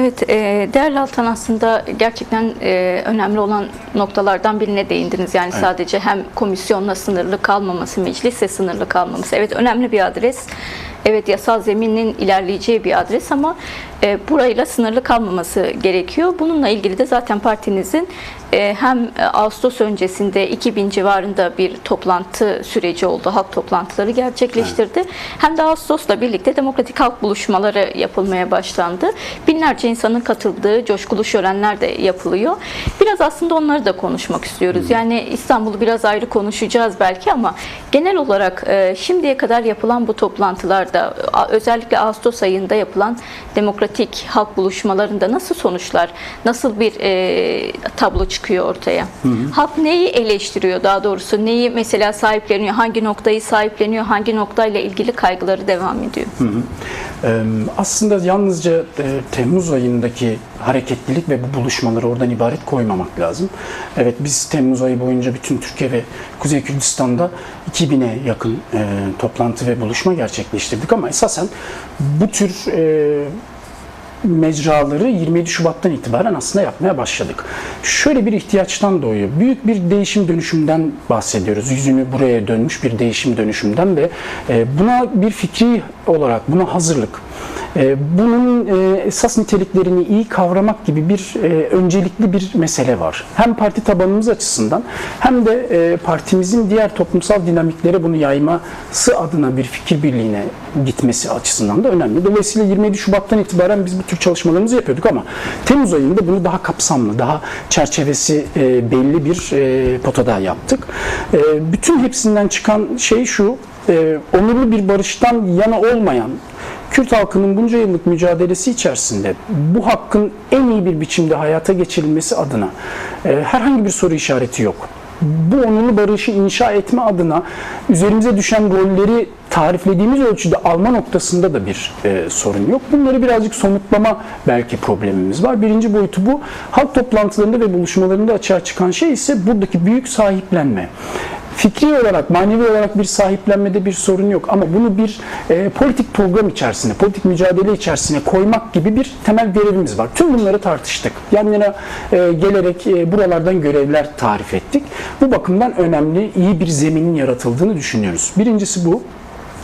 Evet, e, değerli Altan aslında gerçekten e, önemli olan noktalardan birine değindiniz. Yani sadece hem komisyonla sınırlı kalmaması, meclisle sınırlı kalmaması. Evet, önemli bir adres. Evet, yasal zeminin ilerleyeceği bir adres ama e, burayla sınırlı kalmaması gerekiyor. Bununla ilgili de zaten partinizin hem Ağustos öncesinde 2000 civarında bir toplantı süreci oldu. Halk toplantıları gerçekleştirdi. Hem de Ağustos'la birlikte demokratik halk buluşmaları yapılmaya başlandı. Binlerce insanın katıldığı coşkulu şölenler de yapılıyor. Biraz aslında onları da konuşmak istiyoruz. Yani İstanbul'u biraz ayrı konuşacağız belki ama genel olarak e, şimdiye kadar yapılan bu toplantılarda özellikle Ağustos ayında yapılan demokratik halk buluşmalarında nasıl sonuçlar, nasıl bir e, tablo çıkıyor ortaya? Halk neyi eleştiriyor daha doğrusu? Neyi mesela sahipleniyor? Hangi noktayı sahipleniyor? Hangi noktayla ilgili kaygıları devam ediyor? Ee, Aslında yalnızca e, Temmuz ayındaki hareketlilik ve bu buluşmaları oradan ibaret koymamak lazım. Evet biz Temmuz ayı boyunca bütün Türkiye ve Kuzey Kürdistan'da 2000'e yakın e, toplantı ve buluşma gerçekleştirdik ama esasen bu tür e, mecraları 27 Şubat'tan itibaren aslında yapmaya başladık. Şöyle bir ihtiyaçtan doğuyor. Büyük bir değişim dönüşümden bahsediyoruz. Yüzünü buraya dönmüş bir değişim dönüşümden ve e, buna bir fikri olarak buna hazırlık. E, Bunun e, esas niteliklerini iyi kavramak gibi bir e, öncelikli bir mesele var. Hem parti tabanımız açısından hem de e, partimizin diğer toplumsal dinamiklere bunu yayması adına bir fikir birliğine gitmesi açısından da önemli. Dolayısıyla 27 Şubat'tan itibaren biz bu tür çalışmalarımızı yapıyorduk ama Temmuz ayında bunu daha kapsamlı, daha çerçevesi belli bir potada yaptık. Bütün hepsinden çıkan şey şu, onurlu bir barıştan yana olmayan Kürt halkının bunca yıllık mücadelesi içerisinde bu hakkın en iyi bir biçimde hayata geçirilmesi adına e, herhangi bir soru işareti yok. Bu onurlu barışı inşa etme adına üzerimize düşen rolleri tariflediğimiz ölçüde alma noktasında da bir e, sorun yok. Bunları birazcık somutlama belki problemimiz var. Birinci boyutu bu. Halk toplantılarında ve buluşmalarında açığa çıkan şey ise buradaki büyük sahiplenme. Fikri olarak, manevi olarak bir sahiplenmede bir sorun yok ama bunu bir e, politik program içerisine, politik mücadele içerisine koymak gibi bir temel görevimiz var. Tüm bunları tartıştık. Yan yana e, gelerek e, buralardan görevler tarif ettik. Bu bakımdan önemli, iyi bir zeminin yaratıldığını düşünüyoruz. Birincisi bu.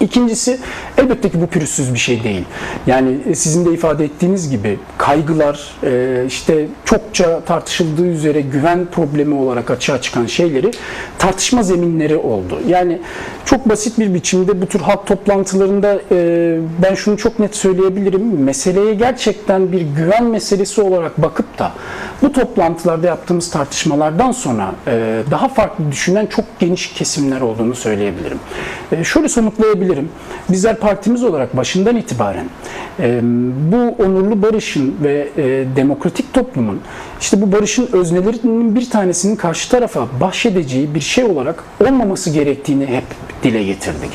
İkincisi elbette ki bu pürüzsüz bir şey değil. Yani e, sizin de ifade ettiğiniz gibi kaygılar e, işte çokça tartışıldığı üzere güven problemi olarak açığa çıkan şeyleri tartışma zeminleri oldu. Yani çok basit bir biçimde bu tür halk toplantılarında e, ben şunu çok net söyleyebilirim. Meseleye gerçekten bir güven meselesi olarak bakıp da bu toplantılarda yaptığımız tartışmalardan sonra daha farklı düşünen çok geniş kesimler olduğunu söyleyebilirim. Şöyle somutlayabilirim. Bizler partimiz olarak başından itibaren e, bu onurlu barışın ve e, demokratik toplumun işte bu barışın öznelerinin bir tanesinin karşı tarafa bahşedeceği bir şey olarak olmaması gerektiğini hep dile getirdik.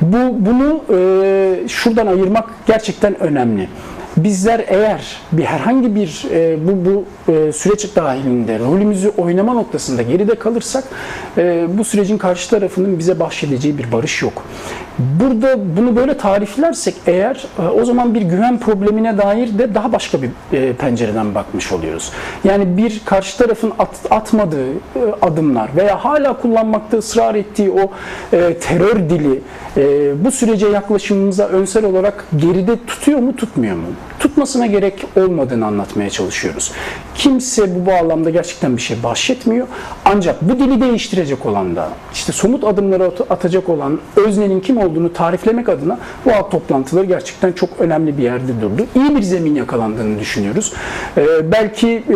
Bu bunu e, şuradan ayırmak gerçekten önemli. Bizler eğer bir herhangi bir e, bu bu e, süreç dahilinde rolümüzü oynama noktasında geride kalırsak e, bu sürecin karşı tarafının bize bahşedeceği bir barış yok. Burada bunu böyle tariflersek eğer e, o zaman bir güven problemine dair de daha başka bir e, pencereden bakmış oluyoruz. Yani bir karşı tarafın at, atmadığı e, adımlar veya hala kullanmakta ısrar ettiği o terör dili bu sürece yaklaşımımıza önsel olarak geride tutuyor mu tutmuyor mu? Tutmasına gerek olmadığını anlatmaya çalışıyoruz. Kimse bu bağlamda gerçekten bir şey bahşetmiyor. Ancak bu dili değiştirecek olan da işte somut adımları at- atacak olan öznenin kim olduğunu tariflemek adına bu halk toplantıları gerçekten çok önemli bir yerde durdu. İyi bir zemin yakalandığını düşünüyoruz. Ee, belki e,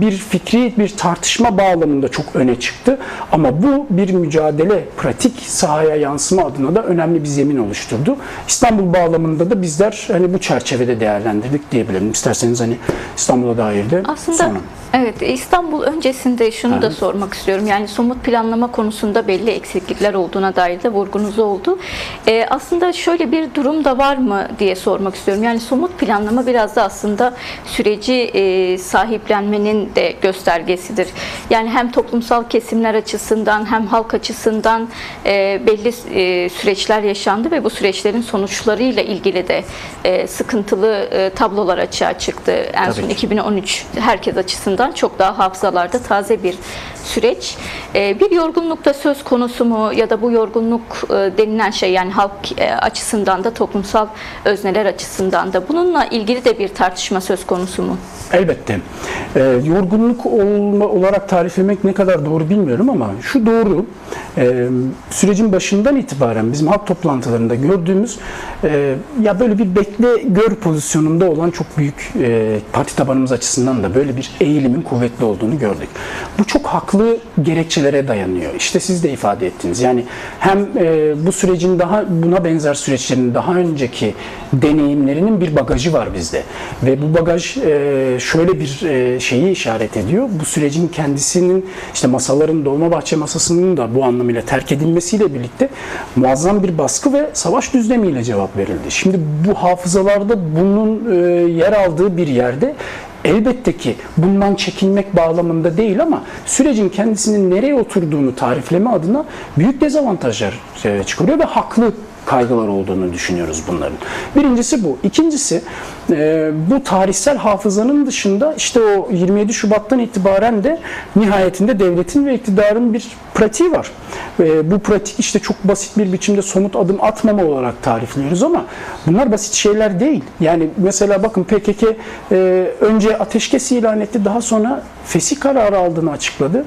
bir fikri bir tartışma bağlamında çok öne çıktı ama bu bir mücadele, pratik sahaya yansıma adına da önemli bir zemin oluşturdu. İstanbul bağlamında da bizler hani bu çerçevede değerlendirdik diyebilirim. İsterseniz hani İstanbul'a dair de sonra. Evet, İstanbul öncesinde şunu da Evet. sormak istiyorum. Yani somut planlama konusunda belli eksiklikler olduğuna dair de vurgunuz oldu. Ee, aslında şöyle bir durum da var mı diye sormak istiyorum. Yani somut planlama biraz da aslında süreci e, sahiplenmenin de göstergesidir. Yani hem toplumsal kesimler açısından hem halk açısından e, belli e, süreçler yaşandı ve bu süreçlerin sonuçlarıyla ilgili de e, sıkıntılı e, tablolar açığa çıktı. En Tabii son ki. 2013 herkes açısından çok daha hafızalarda taze bir süreç. Ee, Bir yorgunlukta söz konusu mu ya da bu yorgunluk e, denilen şey yani halk e, açısından da toplumsal özneler açısından da bununla ilgili de bir tartışma söz konusu mu? Elbette. Ee, yorgunluk olma, olarak tariflemek ne kadar doğru bilmiyorum ama şu doğru. Ee, sürecin başından itibaren bizim halk toplantılarında gördüğümüz e, ya böyle bir bekle gör pozisyonunda olan çok büyük parti tabanımız açısından da böyle bir eğilimin kuvvetli olduğunu gördük. Bu çok haklı gerekçelere dayanıyor. İşte siz de ifade ettiniz. Yani hem e, bu sürecin daha buna benzer süreçlerin daha önceki deneyimlerinin bir bagajı var bizde. Ve bu bagaj e, şöyle bir e, şeyi işaret ediyor. Bu sürecin kendisinin işte masaların Dolmabahçe masasının da bu anlamıyla terk edilmesiyle birlikte muazzam bir baskı ve savaş düzlemiyle cevap verildi. Şimdi bu hafızalarda bunun e, yer aldığı bir yerde Elbette ki bundan çekinmek bağlamında değil ama sürecin kendisinin nereye oturduğunu tarifleme adına büyük dezavantajlar e, çıkarıyor ve haklı kaygılar olduğunu düşünüyoruz bunların. Birincisi bu. İkincisi e, bu tarihsel hafızanın dışında işte o 27 Şubat'tan itibaren de nihayetinde devletin ve iktidarın bir pratiği var. E, bu pratik işte çok basit bir biçimde somut adım atmama olarak tarifliyoruz ama bunlar basit şeyler değil. Yani mesela bakın PKK e, önce ateşkes ilan etti daha sonra fesih kararı aldığını açıkladı.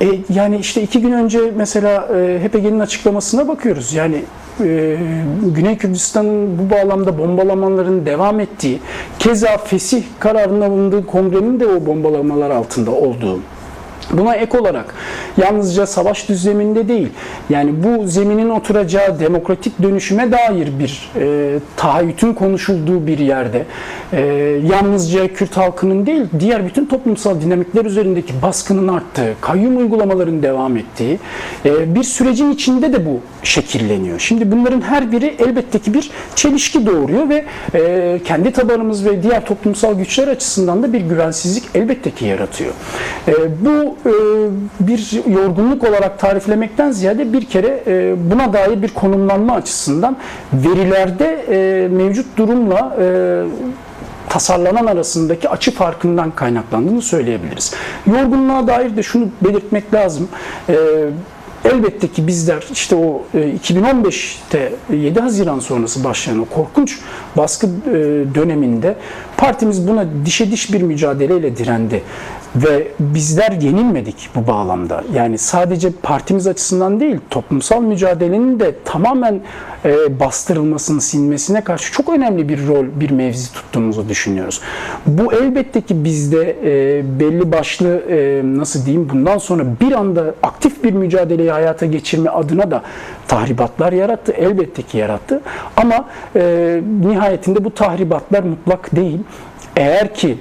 E, yani işte iki gün önce mesela e, HPG'nin açıklamasına bakıyoruz. Yani e, Güney Kürdistan'ın bu bağlamda bombalamaların devam ettiği, keza fesih kararının alındığı kongrenin de o bombalamalar altında olduğu, Buna ek olarak yalnızca savaş düzleminde değil, yani bu zeminin oturacağı demokratik dönüşüme dair bir e, taahhütün konuşulduğu bir yerde, e, yalnızca Kürt halkının değil, diğer bütün toplumsal dinamikler üzerindeki baskının arttığı, kayyum uygulamaların devam ettiği e, bir sürecin içinde de bu şekilleniyor. Şimdi bunların her biri elbette ki bir çelişki doğuruyor ve e, kendi tabanımız ve diğer toplumsal güçler açısından da bir güvensizlik elbette ki yaratıyor. E, bu bir yorgunluk olarak tariflemekten ziyade bir kere e, buna dair bir konumlanma açısından verilerde e, mevcut durumla e, tasarlanan arasındaki açı farkından kaynaklandığını söyleyebiliriz. Yorgunluğa dair de şunu belirtmek lazım. E, Elbette ki bizler işte o e, 2015'te 7 Haziran sonrası başlayan o korkunç baskı e, döneminde partimiz buna dişe diş bir mücadeleyle direndi. Ve bizler yenilmedik bu bağlamda. Yani sadece partimiz açısından değil, toplumsal mücadelenin de tamamen e, bastırılmasını, sinmesine karşı çok önemli bir rol, bir mevzi tuttuğumuzu düşünüyoruz. Bu elbette ki bizde e, belli başlı e, nasıl diyeyim bundan sonra bir anda aktif bir mücadeleyi hayata geçirme adına da tahribatlar yarattı. Elbette ki yarattı. Ama e, nihayetinde bu tahribatlar mutlak değil. Eğer ki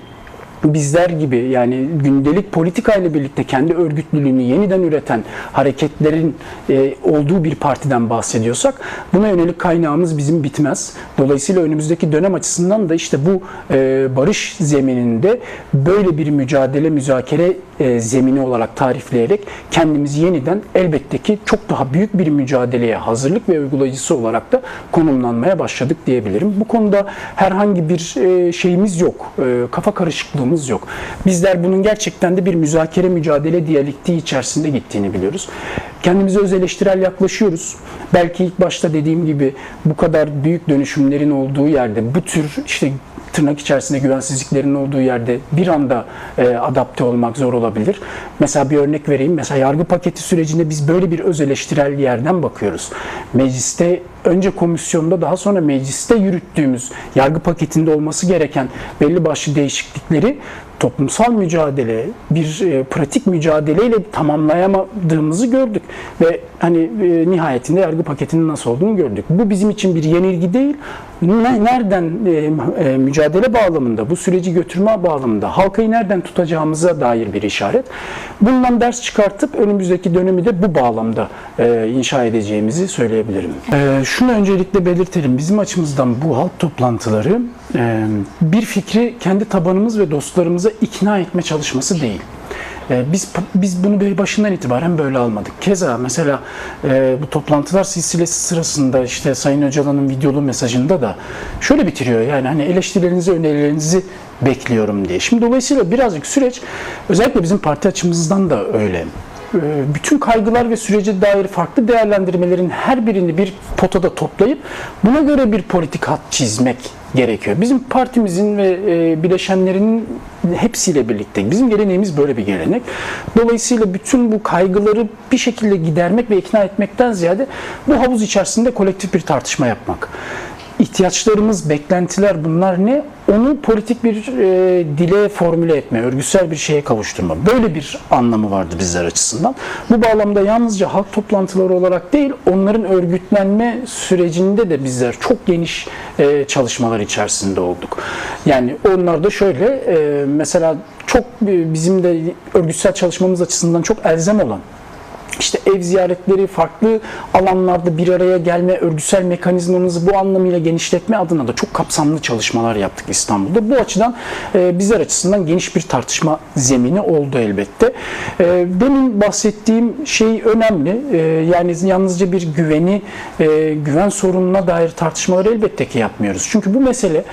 bizler gibi yani gündelik politika ile birlikte kendi örgütlülüğünü yeniden üreten hareketlerin e, olduğu bir partiden bahsediyorsak buna yönelik kaynağımız bizim bitmez. Dolayısıyla önümüzdeki dönem açısından da işte bu e, barış zemininde böyle bir mücadele, müzakere e, zemini olarak tarifleyerek kendimizi yeniden elbette ki çok daha büyük bir mücadeleye hazırlık ve uygulayıcısı olarak da konumlanmaya başladık diyebilirim. Bu konuda herhangi bir e, şeyimiz yok, e, kafa karışıklığımız yok. Bizler bunun gerçekten de bir müzakere mücadele diyalektiği içerisinde gittiğini biliyoruz. Kendimize öz eleştirel yaklaşıyoruz. Belki ilk başta dediğim gibi bu kadar büyük dönüşümlerin olduğu yerde bu tür işte tırnak içerisinde güvensizliklerin olduğu yerde bir anda e, adapte olmak zor olabilir. Mesela bir örnek vereyim. Mesela yargı paketi sürecinde biz böyle bir öz eleştirel yerden bakıyoruz. Mecliste önce komisyonda daha sonra mecliste yürüttüğümüz yargı paketinde olması gereken belli başlı değişiklikleri toplumsal mücadele, bir e, pratik mücadeleyle tamamlayamadığımızı gördük ve hani e, nihayetinde yargı paketinin nasıl olduğunu gördük. Bu bizim için bir yenilgi değil. Ne- Nereden e, e, mücadele bağlamında, bu süreci götürme bağlamında halkayı nereden tutacağımıza dair bir işaret. Bundan ders çıkartıp önümüzdeki dönemi de bu bağlamda e, inşa edeceğimizi söyleyebilirim. E, şunu öncelikle belirtelim. Bizim açımızdan bu halk toplantıları e, bir fikri kendi tabanımız ve dostlarımıza ikna etme çalışması değil. E, Biz biz bunu başından itibaren böyle almadık. Keza mesela e, bu toplantılar silsilesi sırasında işte Sayın Öcalan'ın videolu mesajında da şöyle bitiriyor yani hani eleştirilerinizi, önerilerinizi bekliyorum diye. Şimdi dolayısıyla birazcık süreç özellikle bizim parti açımızdan da öyle. E, Bütün kaygılar ve sürece dair farklı değerlendirmelerin her birini bir potada toplayıp buna göre bir politik hat çizmek gerekiyor. Bizim partimizin ve e, bileşenlerinin hepsiyle birlikte bizim geleneğimiz böyle bir gelenek. Dolayısıyla bütün bu kaygıları bir şekilde gidermek ve ikna etmekten ziyade bu havuz içerisinde kolektif bir tartışma yapmak. İhtiyaçlarımız, beklentiler bunlar ne? Onu politik bir e, dile formüle etme, örgüsel bir şeye kavuşturma. Böyle bir anlamı vardı bizler açısından. Bu bağlamda yalnızca halk toplantıları olarak değil, onların örgütlenme sürecinde de bizler çok geniş e, çalışmalar içerisinde olduk. Yani onlar da şöyle, e, mesela çok bizim de örgütsel çalışmamız açısından çok elzem olan işte ev ziyaretleri, farklı alanlarda bir araya gelme, örgüsel mekanizmamızı bu anlamıyla genişletme adına da çok kapsamlı çalışmalar yaptık İstanbul'da. Bu açıdan e, bizler açısından geniş bir tartışma zemini oldu elbette. E, demin bahsettiğim şey önemli. E, yani yalnızca bir güveni, e, güven sorununa dair tartışmaları elbette ki yapmıyoruz. Çünkü bu mesele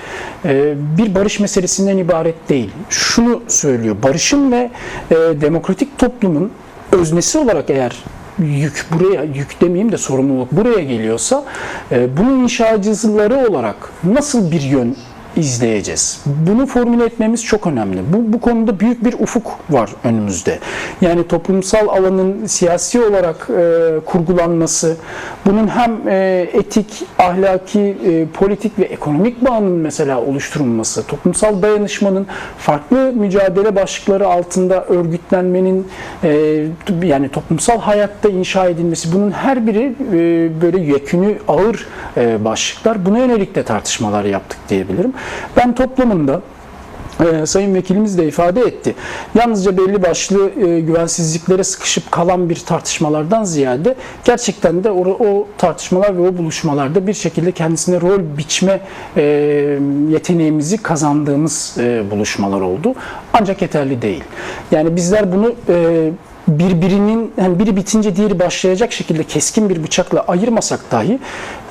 e, bir barış meselesinden ibaret değil. Şunu söylüyor, barışın ve e, demokratik toplumun öznesi olarak eğer yük buraya, yük demeyeyim de sorumluluk buraya geliyorsa e, bunun inşacıları olarak nasıl bir yön izleyeceğiz? Bunu formüle etmemiz çok önemli. Bu, bu konuda büyük bir ufuk var önümüzde. Yani toplumsal alanın siyasi olarak e, kurgulanması, bunun hem e, etik, ahlaki, e, politik ve ekonomik bağının mesela oluşturulması, toplumsal dayanışmanın farklı mücadele başlıkları altında örgütlenmenin e, yani toplumsal hayatta inşa edilmesi bunun her biri e, böyle yekünü ağır e, başlıklar. Buna yönelik de tartışmalar yaptık diyebilirim. Ben toplamında ee, Sayın Vekilimiz de ifade etti. Yalnızca belli başlı e, güvensizliklere sıkışıp kalan bir tartışmalardan ziyade gerçekten de o, o tartışmalar ve o buluşmalarda bir şekilde kendisine rol biçme e, yeteneğimizi kazandığımız e, buluşmalar oldu. Ancak yeterli değil. Yani bizler bunu e, birbirinin yani biri bitince diğeri başlayacak şekilde keskin bir bıçakla ayırmasak dahi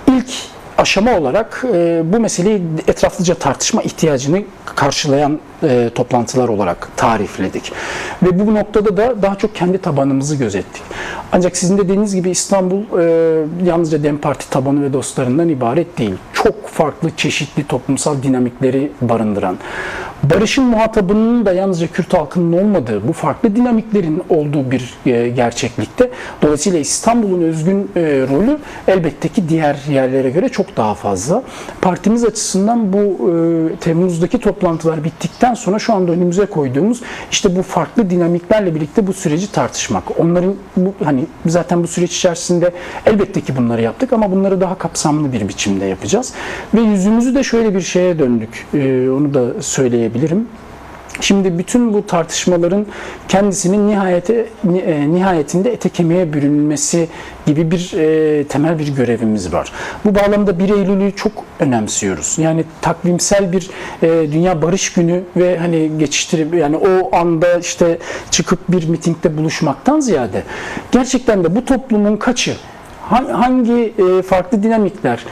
ilk aşama olarak e, bu meseleyi etraflıca tartışma ihtiyacını karşılayan e, toplantılar olarak tarifledik. Ve bu noktada da daha çok kendi tabanımızı gözettik. Ancak sizin dediğiniz gibi İstanbul e, yalnızca DEM Parti tabanı ve dostlarından ibaret değil. Çok farklı çeşitli toplumsal dinamikleri barındıran, barışın muhatabının da yalnızca Kürt halkının olmadığı, bu farklı dinamiklerin olduğu bir e, gerçeklikte. Dolayısıyla İstanbul'un özgün e, rolü elbette ki diğer yerlere göre çok daha fazla. Partimiz açısından bu e, Temmuz'daki toplantılar bittikten sonra şu anda önümüze koyduğumuz işte bu farklı dinamiklerle birlikte bu süreci tartışmak. Onların bu hani zaten bu süreç içerisinde elbette ki bunları yaptık ama bunları daha kapsamlı bir biçimde yapacağız. Ve yüzümüzü de şöyle bir şeye döndük. E, onu da söyleyebilirim. Şimdi bütün bu tartışmaların kendisinin nihayete ni- e, nihayetinde ete kemiğe bürünmesi gibi bir e, temel bir görevimiz var. Bu bağlamda 1 Eylül'ü çok önemsiyoruz. Yani takvimsel bir e, Dünya Barış Günü ve hani geçiştirip yani o anda işte çıkıp bir mitingde buluşmaktan ziyade gerçekten de bu toplumun kaçı ha- hangi e, farklı dinamikler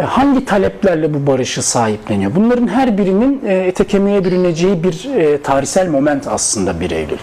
hangi taleplerle bu barışı sahipleniyor? Bunların her birinin e, ete kemiğe bürüneceği bir e, tarihsel moment aslında 1 Eylül.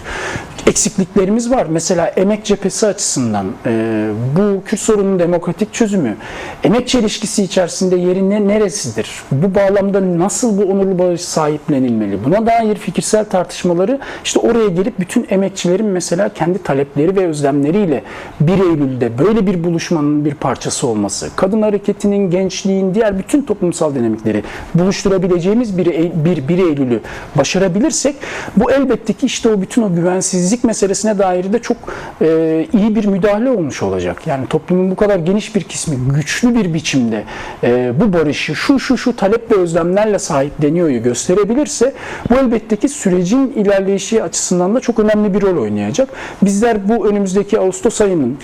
eksikliklerimiz var. Mesela emek cephesi açısından e, bu Kürt sorununun demokratik çözümü, emek çelişkisi içerisinde yeri ne, neresidir? Bu bağlamda nasıl bu onurlu barış sahiplenilmeli? Buna dair fikirsel tartışmaları işte oraya gelip bütün emekçilerin mesela kendi talepleri ve özlemleriyle 1 Eylül'de böyle bir buluşmanın bir parçası olması, kadın hareketinin, gençliğin, diğer bütün toplumsal dinamikleri buluşturabileceğimiz bir, bir 1 Eylül'ü başarabilirsek bu elbette ki işte o bütün o güvensizlik meselesine dair de çok e, iyi bir müdahale olmuş olacak. Yani toplumun bu kadar geniş bir kısmı güçlü bir biçimde e, bu barışı şu şu şu talep ve özlemlerle sahipleniyor'yu gösterebilirse bu elbette ki sürecin ilerleyişi açısından da çok önemli bir rol oynayacak. Bizler bu önümüzdeki Ağustos ayının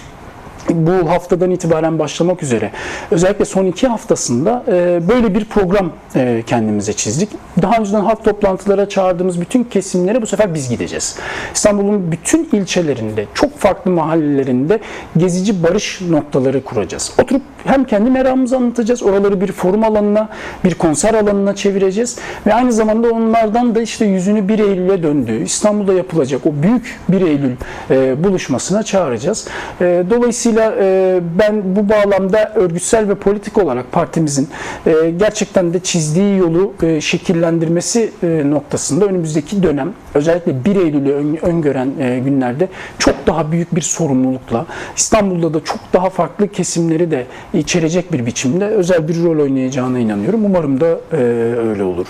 bu haftadan itibaren başlamak üzere özellikle son iki haftasında e, böyle bir program e, kendimize çizdik. Daha önceden halk toplantılara çağırdığımız bütün kesimlere bu sefer biz gideceğiz. İstanbul'un bütün ilçelerinde, çok farklı mahallelerinde gezici barış noktaları kuracağız. Oturup hem kendi meramımızı anlatacağız, oraları bir forum alanına, bir konser alanına çevireceğiz ve aynı zamanda onlardan da işte yüzünü 1 Eylül'e döndüğü, İstanbul'da yapılacak o büyük 1 Eylül e, buluşmasına çağıracağız. E, dolayısıyla e, ben bu bağlamda örgütsel ve politik olarak partimizin e, gerçekten de çizdiği yolu e, şekillendirmesi e, noktasında önümüzdeki dönem özellikle 1 Eylül'ü ön- öngören e, günlerde çok daha büyük bir sorumlulukla İstanbul'da da çok daha farklı kesimleri de içerecek bir biçimde özel bir rol oynayacağına inanıyorum. Umarım da e, öyle olur.